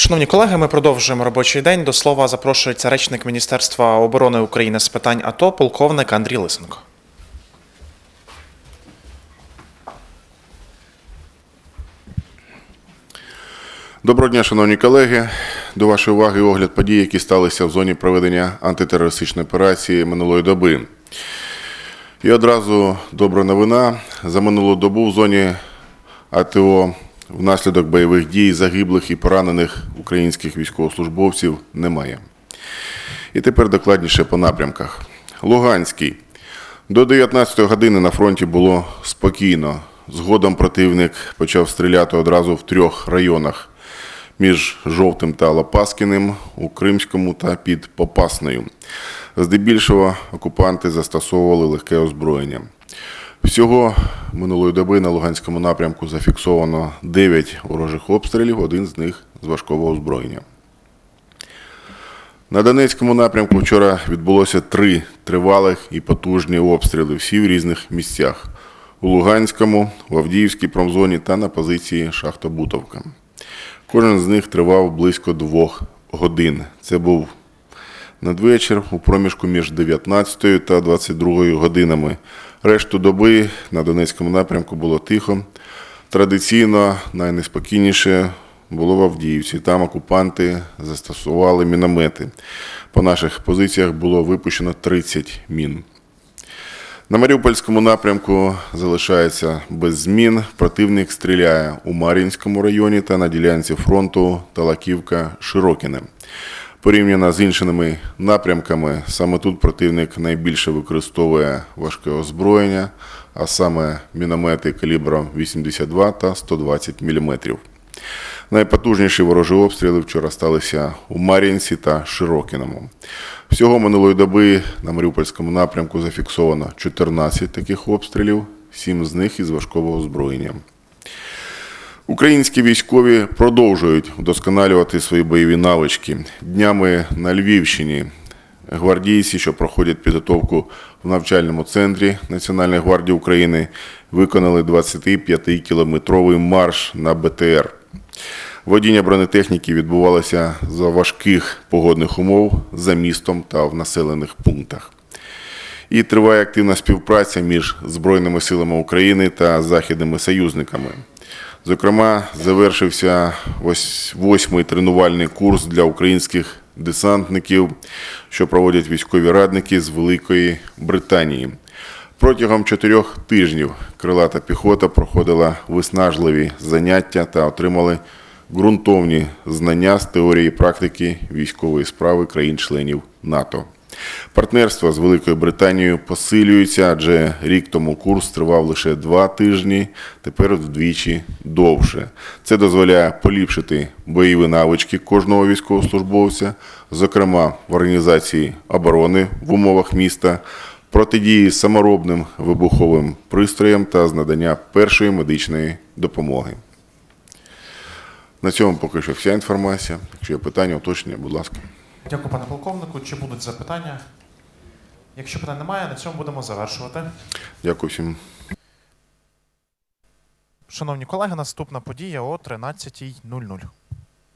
Шановні колеги, ми продовжуємо робочий день. До слова запрошується речник Міністерства оборони України з питань АТО, полковник Андрій Лисенко. Доброго дня, шановні колеги. До вашої уваги огляд подій, які сталися в зоні проведення антитерористичної операції минулої доби. І одразу добра новина. За минулу добу в зоні АТО внаслідок бойових дій загиблих і поранених українських військовослужбовців немає. І тепер докладніше по напрямках. Луганський. До 19 години на фронті було спокійно. Згодом противник почав стріляти одразу в трьох районах між Жовтим та Лопаскіним, у Кримському та під Попасною. Здебільшого окупанти застосовували легке озброєння. Всього минулої доби на Луганському напрямку зафіксовано 9 ворожих обстрілів, один з них з важкого озброєння. На Донецькому напрямку вчора відбулося три тривалих і потужні обстріли, всі в різних місцях: у Луганському, в Авдіївській промзоні та на позиції Шахта-Бутовка. Кожен з них тривав близько двох годин. Це був надвечір у проміжку між 19 та 22 годинами. Решту доби на Донецькому напрямку було тихо. Традиційно найнеспокійніше було в Авдіївці. Там окупанти застосували міномети. По наших позиціях було випущено 30 мін. На Маріупольському напрямку залишається без змін. Противник стріляє у Мар'їнському районі та на ділянці фронту Талаківка-Широкіне. Порівняно з іншими напрямками, саме тут противник найбільше використовує важке озброєння, а саме міномети калібром 82 та 120 мм. Найпотужніші ворожі обстріли вчора сталися у Мар'їнці та Широкіному. Всього минулої доби на Маріупольському напрямку зафіксовано 14 таких обстрілів, 7 з них із важкого озброєння. Українські військові продовжують вдосконалювати свої бойові навички. Днями на Львівщині гвардійці, що проходять підготовку в навчальному центрі Національної гвардії України, виконали 25-кілометровий марш на БТР. Водіння бронетехніки відбувалося за важких погодних умов за містом та в населених пунктах. І триває активна співпраця між Збройними силами України та західними союзниками. Зокрема, завершився ось восьмий тренувальний курс для українських десантників, що проводять військові радники з Великої Британії. Протягом чотирьох тижнів крилата піхота проходила виснажливі заняття та отримали ґрунтовні знання з теорії практики військової справи країн-членів НАТО. Партнерство з Великою Британією посилюється, адже рік тому курс тривав лише два тижні, тепер вдвічі довше. Це дозволяє поліпшити бойові навички кожного військовослужбовця, зокрема в організації оборони в умовах міста, протидії саморобним вибуховим пристроям та з надання першої медичної допомоги. На цьому поки що вся інформація. Якщо є питання, уточнення, будь ласка. Дякую, пане полковнику. Чи будуть запитання? Якщо питань немає, на цьому будемо завершувати. Дякую всім. Шановні колеги, наступна подія о 13.00.